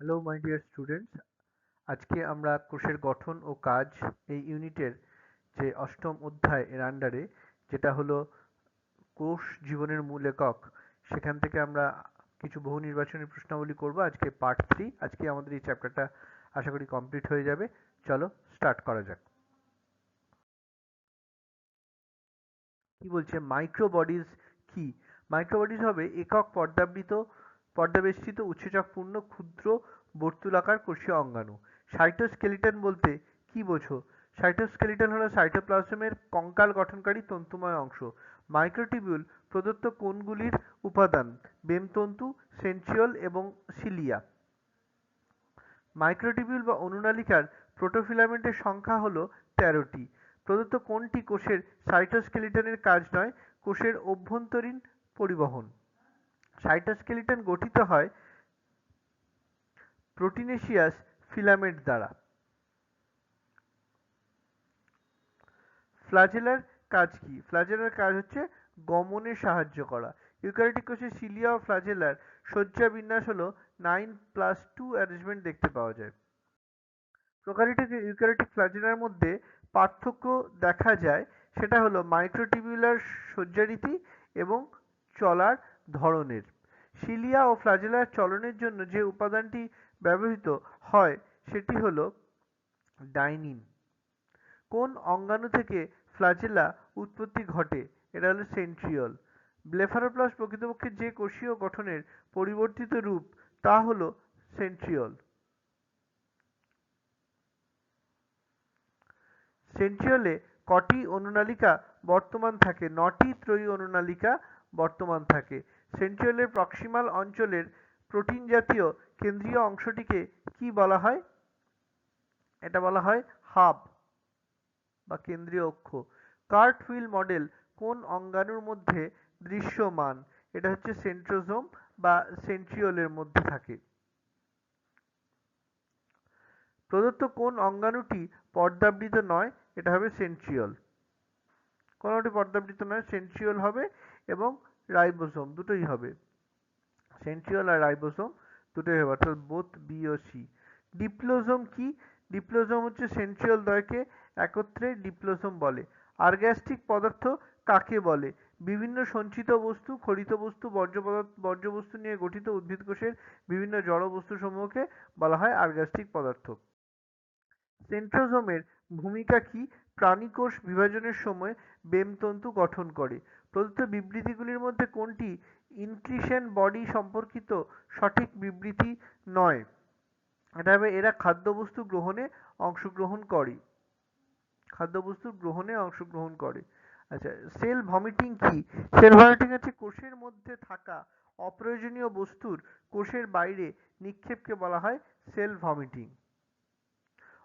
Hello my dear students আজকে আমরা কোষের গঠন ও কাজ এই ইউনিটের যে অষ্টম অধ্যায় এর আন্ডারে যেটা হলো কোষ জীবনের মূল একক, সেখান থেকে আমরা কিছু বহু নির্বাচনী প্রশ্নাবলী করব। আজকে পার্ট থ্রি আজকে আমাদের এই চ্যাপ্টারটা আশা করি কমপ্লিট হয়ে যাবে। চলো স্টার্ট করা যাক। কি বলছে? মাইক্রো বডিজ কি? মাইক্রো বডিজ হবে একক পর্দাবৃত পর্দাবেষ্টিত উৎসেচকপূর্ণ ক্ষুদ্র, বর্তুলাকার কোষীয় অঙ্গাণু। সাইটোস্কেলিটন বলতে কি বোঝো? সাইটোস্কেলিটন হলো সাইটোপ্লাজমের কঙ্কাল গঠনকারী তন্তুময় অংশ। মাইক্রোটিবিউল প্রদত্ত কোণগুলির উপাদান, বেমতন্তু, সেন্ট্রিওল এবং সিলিয়া। মাইক্রোটিবিউল বা অনুনালিকার প্রোটোফিলামেন্টের সংখ্যা হলো তেরোটি। প্রদত্ত কোনটি কোষের সাইটোস্কেলিটনের কাজ নয়, কোষের অভ্যন্তরীণ পরিবহন। সাইটোস্কেলিটন গঠিত হয় প্রোটিনেশিয়াস ফিলামেন্ট দ্বারা। ফ্লাজেলার কাজ কি? ফ্লাজেলার কাজ হচ্ছে গমনে সাহায্য করা। ইউক্যারিওটিক কোষে সিলিয়া ও ফ্লাজেলার সজ্জা বিন্যাস হলো নাইন প্লাস টু অ্যারেঞ্জমেন্ট দেখতে পাওয়া যায়। প্রোক্যারিওটিক ইউক্যারিওটিক ফ্লাজেলার মধ্যে পার্থক্য দেখা যায়, সেটা হলো মাইক্রোটিবিউলার সজ্জারীতি এবং চলার ধরনের। সিলিয়া ও ফ্লাজেলার চলনের জন্য যে উপাদানটি ব্যবহৃত হয়, সেটি হল ডাইনিন। কোন অঙ্গাণু থেকে ফ্লাজেলা উৎপত্তি ঘটে? এটা হলো সেন্ট্রিওল ব্লেফারোপ্লাস প্রকৃতপক্ষে যে কোষীয় গঠনের পরিবর্তিত রূপ, তা হল সেন্ট্রিওল সেন্ট্রিওলে কটি অনুনালিকা বর্তমান থাকে? নটি ত্রয়ী অনুনালিকা বর্তমান থাকে। সেন্ট্রিওলের প্রক্সিমাল অঞ্চলের প্রোটিন জাতীয় কেন্দ্রীয় অংশটিকে কি বলা হয়? এটা বলা হয় হাব বা কেন্দ্রীয় অক্ষ। কার্টহুইল মডেল কোন অঙ্গাণুর মধ্যে দৃশ্যমান? এটা হচ্ছে সেন্ট্রোজোম বা সেন্ট্রিওলের মধ্যে থাকে। প্রদত্ত কোন অঙ্গাণুটি পর্দাবৃত নয়? এটা হবে সেন্ট্রিওল। কোনটি পর্দাবৃত নয়? সেন্ট্রিওল হবে এবং রাইবোসোম দুটোই হবে। সেন্ট্রিওল আর রাইবোসোম দুটোই হবে, অর্থাৎ বোথ বি ও সি ডিপ্লোজোম কি? ডিপ্লোজোম হচ্ছে সেন্ট্রিওল দ্বয়কে একত্রে ডিপ্লোজোম বলে। আর্গ্যাস্টিক পদার্থ কাকে বলে? বিভিন্ন সঞ্চিত বস্তু, খরিত বস্তু, বর্জ্য পদার্থ, বর্জ্য বস্তু নিয়ে গঠিত উদ্ভিদ কোষের বিভিন্ন জড় বস্তু সমূহকে বলা হয় আর্গ্যাস্টিক পদার্থ। সেন্ট্রোজোমের ভূমিকা কি? প্রাণীকোষ বিভাজনের সময় বেমতন্তু গঠন করে। প্রদত্ত বিবৃতিগুলির মধ্যে কোনটি ইনক্রিশন বডি সম্পর্কিত সঠিক বিবৃতি নয়? এটা হবে এরা খাদ্যবস্তু গ্রহণে অংশগ্রহণ করে। খাদ্যবস্তু গ্রহণে অংশগ্রহণ করে। আচ্ছা সেল ভমিটিং কি? সেল ভমিটিং হচ্ছে কোষের মধ্যে থাকা অপ্রয়োজনীয় বস্তুর কোষের বাইরে নিক্ষেপকে বলা হয় সেল ভমিটিং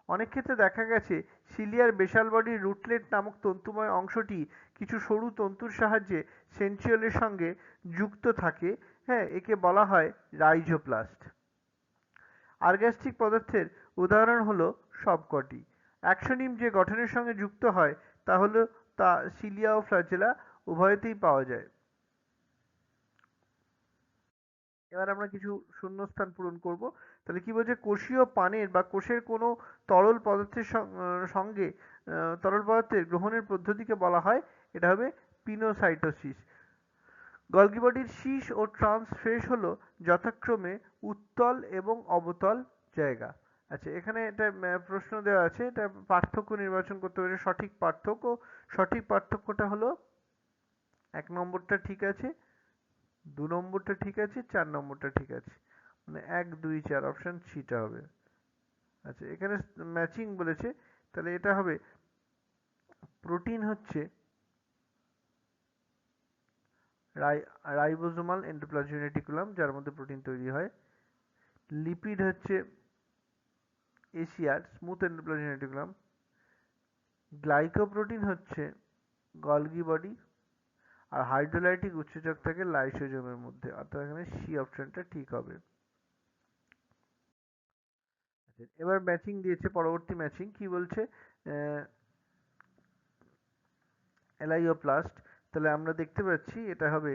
অনেক ক্ষেত্রে দেখা গেছে সিলিয়ার বেসাল বডির রুটলেট নামক তন্তুময় অংশটি কিছু সরু তন্তুর সাহায্যে সেন্ট্রিওলের সঙ্গে যুক্ত থাকে হ্যাঁ একে বলা হয় রাইজোপ্লাস্ট। আর্গ্যাস্টিক পদার্থের উদাহরণ হলো সবকটি। অ্যাক্সোনিম যে গঠনের সঙ্গে যুক্ত হয়, তা হলো তা সিলিয়া ও ফ্লাজেলা উভয়তেই পাওয়া যায়। এবার আমরা কিছু শূন্যস্থান পূরণ করব। তাহলে কি বলছে? কোষীয় পানের বা কোষের কোনো তরল পদার্থের সঙ্গে তরল পদার্থের গ্রহণের পদ্ধতিকে বলা হয় এটা হবে পিনোসাইটোসিস। গলগি বডির শীষ ও ট্রান্সফেস হলো যথাক্রমে উত্তল এবং অবতল জায়গা। আচ্ছা এখানে এটা প্রশ্ন দেওয়া আছে, এটা পার্থক্য নির্বাচন করতে হবে সঠিক পার্থক্য। সঠিক পার্থক্যটা হলো, এক নম্বরটা ঠিক আছে, দু নম্বরটা ঠিক আছে, চার নম্বরটা ঠিক আছে। মানে এক, দুই, চার, অপশন সিটা হবে। আচ্ছা এখানে ম্যাচিং বলেছে, তাহলে এটা হবে, প্রোটিন হচ্ছে রাইবোজোমাল এন্ডোপ্লাজমিক যার মধ্যে প্রোটিন তৈরি হয়। লিপিড হচ্ছে এশিয়ার স্মুথ এন্ডোপ্লাজমিক গ্লাইকোপ্রোটিন হচ্ছে গলগি বডি। আর হাইড্রোলাইটিক উৎসেচক থাকে লাইসোজোমের মধ্যে। অর্থাৎ এখানে সি অপশনটা ঠিক হবে। এবার ম্যাচিং দিয়েছে, পরবর্তী ম্যাচিং। কি বলছে? এলাইওপ্লাস্ট তাহলে আমরা দেখতে পাচ্ছি এটা হবে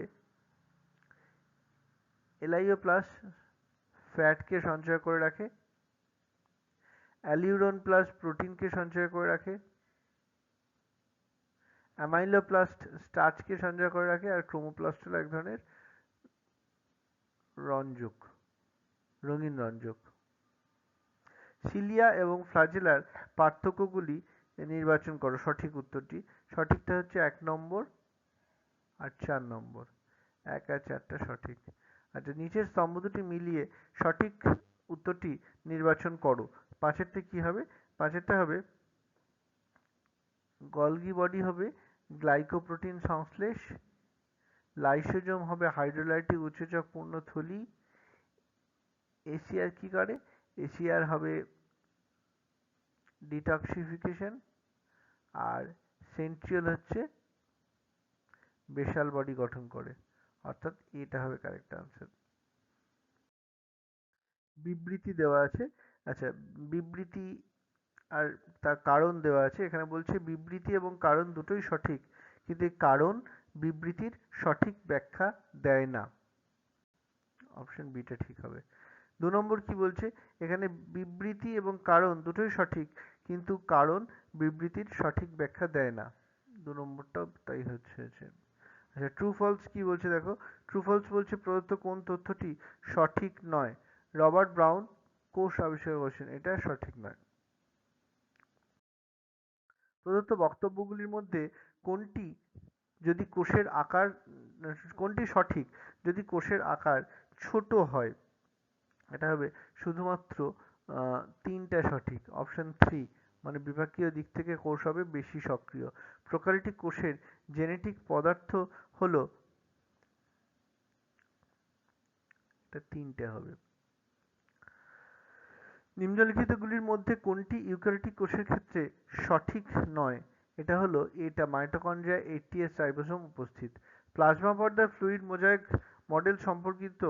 এলাইওপ্লাস্ট ফ্যাটকে সঞ্চয় করে রাখে অ্যালিউরন প্লাস প্রোটিনকে সঞ্চয় করে রাখে অ্যামাইলোপ্লাস্ট স্টার্চকে সঞ্চয় করে রাখে আর ক্রোমোপ্লাস্ট হলো এক ধরনের রঞ্জক, রঙিন রঞ্জক। সিলিয়া এবং ফ্লাজেলার পার্থক্যগুলি নির্বাচন করো, সঠিক উত্তরটি। সঠিকটা হচ্ছে এক নম্বর আর চার নম্বর। এক আর চারটা সঠিক। আচ্ছা নিচের স্তম্ভ দুটি মিলিয়ে সঠিক উত্তরটি নির্বাচন করো। পাঁচেরটা কি হবে? পাঁচেরটা হবে, গলগি বডি হবে গ্লাইকোপ্রোটিন সংশ্লেষ, লাইসোজোম হবে হাইড্রোলাইটিক উৎসেচক পূর্ণ থলি, এসিআর কি করে? এসিআর হবে ডিটক্সিফিকেশন, আর সেন্ট্রিওল হচ্ছে বেসাল বডি গঠন করে। অর্থাৎ এটা হবে কারেক্ট আনসার বিবৃতি দেওয়া আছে। আচ্ছা বিবৃতি আর তার কারণ দেওয়া আছে। এখানে বলছে বিবৃতি এবং কারণ দুটোই সঠিক, কিন্তু এই কারণ বিবৃতির সঠিক ব্যাখ্যা দেয় না। অপশন বিটা ঠিক হবে। দু নম্বর কি বলছে? এখানে বিবৃতি এবং কারণ দুটোই সঠিক, কিন্তু কারণ বিবৃতির সঠিক ব্যাখ্যা দেয় না। দু নম্বরটাও তাই হচ্ছে। আচ্ছা ট্রু ফলস কি বলছে দেখো? ট্রু ফলস বলছে প্রদত্ত কোন তথ্যটি সঠিক নয়? রবার্ট ব্রাউন কোষ আবিষ্কার করেছেন, এটা সঠিক নয়। প্রদত্ত বক্তব্যগুলির মধ্যে কোনটি যদি কোষের আকার, কোনটি সঠিক? যদি কোষের আকার ছোট হয়, এটা হবে শুধুমাত্র তিনটা সঠিক অপশন থ্রি মানে বিভাগীয় দিক থেকে কোষ হবে বেশি সক্রিয়। প্রোক্যারিওটিক কোষের জেনেটিক পদার্থ হলো এটা তিনটে হবে। নিম্নলিখিতগুলির মধ্যে কোনটি ইউক্যারিওটিক কোষের ক্ষেত্রে সঠিক নয়? এটা হলো এটা মাইটোকন্ড্রিয়া, এটিএস রাইবোসোম উপস্থিত। প্লাজমা পর্দার ফ্লুইড মোজাইক মডেল সম্পর্কিত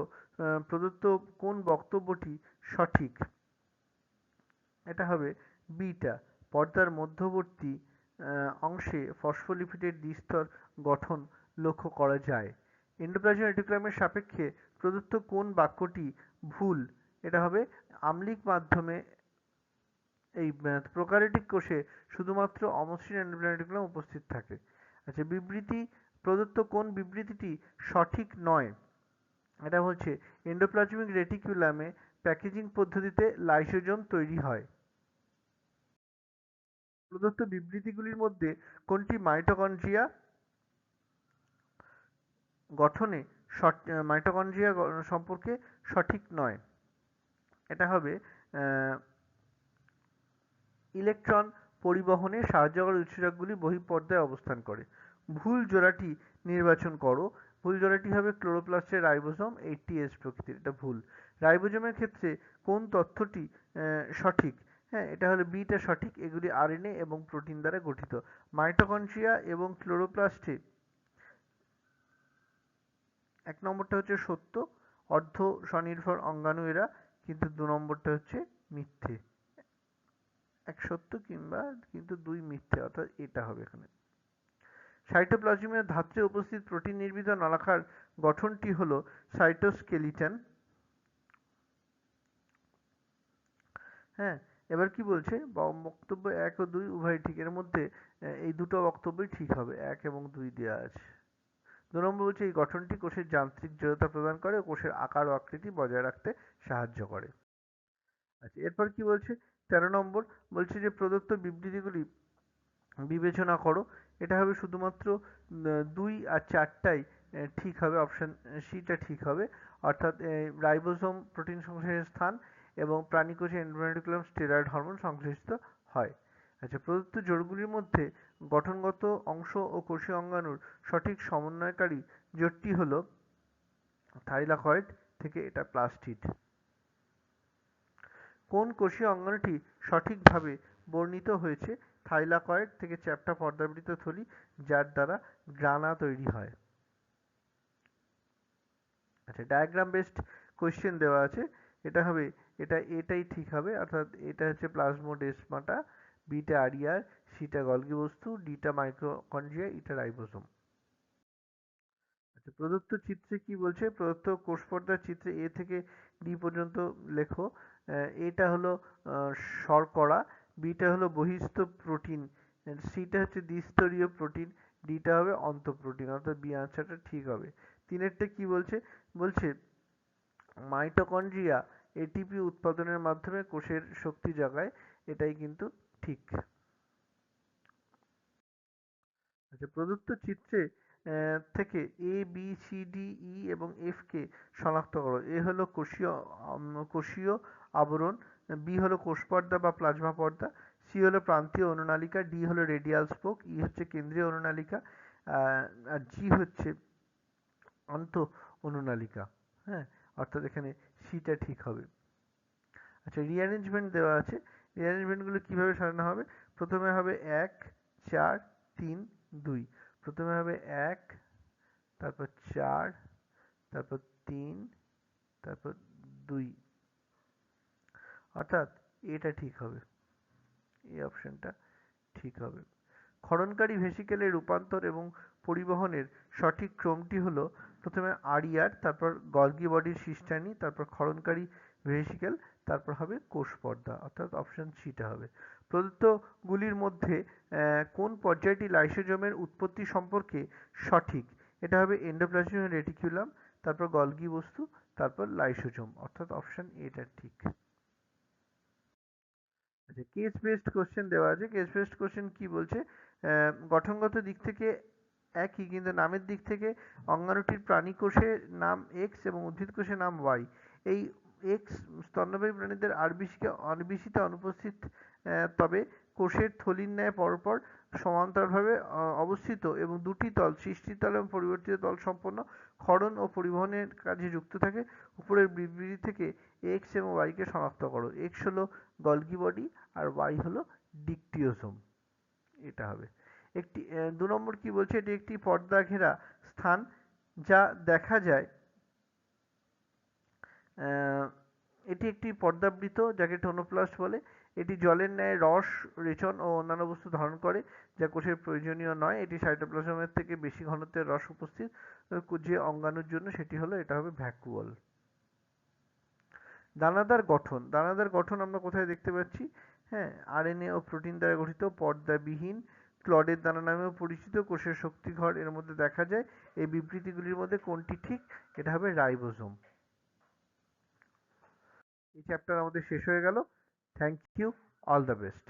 প্রদত্ত কোন বক্তব্যটি সঠিক? এটা হবে বিটা পর্দার মধ্যবর্তী অংশে ফসফোলিপিডের দ্বিস্তর গঠন লক্ষ্য করা যায়। এন্ডোপ্লাজমিক রেটিকুলামের সাপেক্ষে প্রদত্ত কোন বাক্যটি ভুল? এটা হবে আম্লিক মাধ্যমে এই প্রোক্যারিওটিক কোষে শুধুমাত্র অমসৃণ এন্ডোপ্লাজমিক রেটিকুলাম উপস্থিত থাকে। আচ্ছা বিবৃতি, প্রদত্ত কোন বিবৃতিটি সঠিক নয়? এটা হচ্ছে এন্ডোপ্লাজমিক রেটিকুলামে প্যাকেজিং পদ্ধতিতে লাইসোজোম তৈরি হয়। প্রদত্ত বিবৃতিগুলির মধ্যে কোনটি মাইটোকন্ড্রিয়া গঠনে মাইটোকন্ড্রিয়া সম্পর্কে সঠিক নয়? এটা হবে ইলেকট্রন পরিবহনে সাহায্যকারী উৎসেচকগুলি বহিঃপর্দায় অবস্থান করে। ভুল জোড়াটি নির্বাচন করো। ভুল জোড়াটি হবে ক্লোরোপ্লাস্টের রাইবোসোম এইটটি এস প্রকৃতির। এটা ভুল। রাইবোজোমের ক্ষেত্রে কোন তথ্যটি সঠিক? হ্যাঁ এটা হলো বিটা সঠিক। এগুলি আরএনএ এবং প্রোটিন দ্বারা গঠিত। মাইটোকন্ড্রিয়া এবং ক্লোরোপ্লাস্টে এক নম্বরটা হচ্ছে সত্য। অর্ধ স্বনির্ভর অঙ্গাণু এরা, কিন্তু দু নম্বরটা হচ্ছে মিথ্যে। এক সত্য কিংবা কিন্তু দুই মিথ্যে, অর্থাৎ এটা হবে এখানে। সাইটোপ্লাজমের ধাত্রে উপস্থিত প্রোটিন নির্মিত নলাকার গঠনটি হলো সাইটোস্কেলিটন হ্যাঁ এবার কি বলছে? বক্তব্য এক ও দুই, উভয় ঠিক। এর মধ্যে এই দুটো বক্তব্যই ঠিক হবে। এক এবং দুই দেওয়া আছে। দু নম্বর বলছে, এই গঠনটি কোষের যান্ত্রিক জড়তা প্রদান করে কোষের আকার ও আকৃতি বজায় রাখতে সাহায্য করে। আচ্ছা এরপর কি বলছে? তেরো নম্বর বলছে যে, প্রদত্ত বিবৃতিগুলি বিবেচনা করো। এটা হবে শুধুমাত্র দুই আর চারটাই ঠিক হবে, অপশন সিটা ঠিক হবে। অর্থাৎ রাইবোসোম প্রোটিন সংশ্লেষের স্থান এবং প্রাণীকোষে এন্ডোমেট্রিকুলাম স্টেরয়েড হরমোন সংশ্লেষিত হয়। আচ্ছা প্রদত্ত জোড়গুলির মধ্যে গঠনগত অংশ ও কোষীয় অঙ্গাণুর সঠিক সমন্বয়কারী জোটটি হল থাইলাকয়েড থেকে এটা প্লাস্টিড কোন কোষীয় অঙ্গাণুটি সঠিকভাবে বর্ণিত হয়েছে? থাইলাকয়েড থেকে চ্যাপ্টা পর্দাবৃত থলি, যার দ্বারা গ্রানা তৈরি হয়। আচ্ছা ডায়াগ্রাম বেসড কোয়েশ্চেন দেওয়া আছে। এটা হবে এটা এটাই ঠিক হবে। অর্থাৎ এটা হচ্ছে প্লাজমোডেসমাটা বিটা আরিয়ার সিটা গলগি বস্তু ডিটা মাইক্রোকন্ড্রিয়া ইটা রাইবোসোম আচ্ছা, প্রদত্ত চিত্রে কি বলছে? প্রদত্ত কোষ পর্দার চিত্রে এ থেকে ডি পর্যন্ত লেখো। এটা হলো শর্করা বিটা হলো বহিস্থ প্রোটিন সিটা হচ্ছে দ্বিস্তরীয় প্রোটিন ডিটা হবে অন্তঃপ্রোটিন অর্থাৎ বি আনসারটা ঠিক হবে। তিনেরটা কি বলছে? বলছে মাইটোকন্ড্রিয়া এটিপি উৎপাদনের মাধ্যমে কোষের শক্তি জাগায়, এটাই কিন্তু ঠিক। আচ্ছা প্রদত্ত চিত্রে থেকে A B C D E এবং এফ কে শনাক্ত করো। এ হলো কোষীয় কোষীয় আবরণ বি হলো কোষ পর্দা বা প্লাজমা পর্দা সি হলো প্রান্তীয় অনুনালিকা ডি হলো রেডিয়াল স্পোক ই হচ্ছে কেন্দ্রীয় অনুনালিকা আর জি হচ্ছে অন্ত অনুনালিকা। হ্যাঁ অর্থাৎ এখানে সিটা ঠিক হবে। আচ্ছা রিঅ্যারেঞ্জমেন্ট দেওয়া আছে। রিঅ্যারেঞ্জমেন্টগুলো কীভাবে সাজানো হবে? প্রথমে হবে এক, চার, তিন, দুই। প্রথমে হবে এক, তারপর চার, তারপর তিন, তারপর দুই। অর্থাৎ এটা ঠিক হবে। এই অপশনটা ঠিক হবে। ক্ষরণকারী ভেসিকেলের রূপান্তর এবং পরিবহনের সঠিক ক্রমটি হলো প্রথমে আরিয়ার তারপর গলগি বডির সিস্টানি তারপর ক্ষরণকারী ভেসিকেল তারপর হবে কোষ পর্দা অর্থাৎ অপশন সিটা হবে। প্রদত্তগুলির মধ্যে কোন পর্যায়টি লাইসোজোমের উৎপত্তি সম্পর্কে সঠিক? এটা হবে এন্ডোপ্লাজমিক রেটিকুলাম তারপর গলগি বস্তু, তারপর লাইসোজোম অর্থাৎ অপশন এটা ঠিক। আচ্ছা কেস বেসড কোশ্চেন দেওয়া আছে। কেস বেসড কোশ্চেন কি বলছে? গঠনগত দিক থেকে একই কিন্তু নামের দিক থেকে অঙ্গাণুটির প্রাণী কোষের নাম এক্স এবং উদ্ভিদ কোষে নাম ওয়াই এই এক্স স্তন্যপায়ী প্রাণীদের আরবিসিকে অনবিসিতে অনুপস্থিত তবে কোষের থলির ন্যায় পরপর সমান্তরালভাবে আহ, অবস্থিত এবং দুটি তল সৃষ্টিতল এবং পরিবর্তিত তল সম্পন্ন ক্ষরণ ও পরিবহনের কাজে যুক্ত থাকে। উপরের বিবৃতি থেকে এক্স এবং ওয়াইকে শনাক্ত করো। এক্স হলো গলগি বডি আর ওয়াই হলো ডিকটিওজোম। এটা হবে। একটি দু নম্বর কি বলছে? এটি একটি পর্দা ঘেরা স্থান যা দেখা যায়। এটি একটি পর্দাবৃত যাকে টোনোপ্লাস্ট বলে। এটি জলের ন্যায় রস, রেচন ও অন্যান্য বস্তু ধারণ করে, যা কোষের প্রয়োজনীয় নয়। এটি সাইটোপ্লাজমের থেকে বেশি ঘনত্বের রস উপস্থিত যে অঙ্গাণুর জন্য সেটি হলো, এটা হবে ভ্যাকুয়াল। দানাদার গঠন দানাদার গঠন আমরা কোথায় দেখতে পাচ্ছি? হ্যাঁ আরএনএ ও প্রোটিন দ্বারা গঠিত পর্দাবিহীন ক্লডের দানা নামেও পরিচিত কোষের শক্তিঘর এর মধ্যে দেখা যায়। এই বিবৃতিগুলির মধ্যে কোনটি ঠিক, এটা হবে রাইবোজোম। এই চ্যাপ্টার আমাদের শেষ হয়ে গেল। Thank you all the best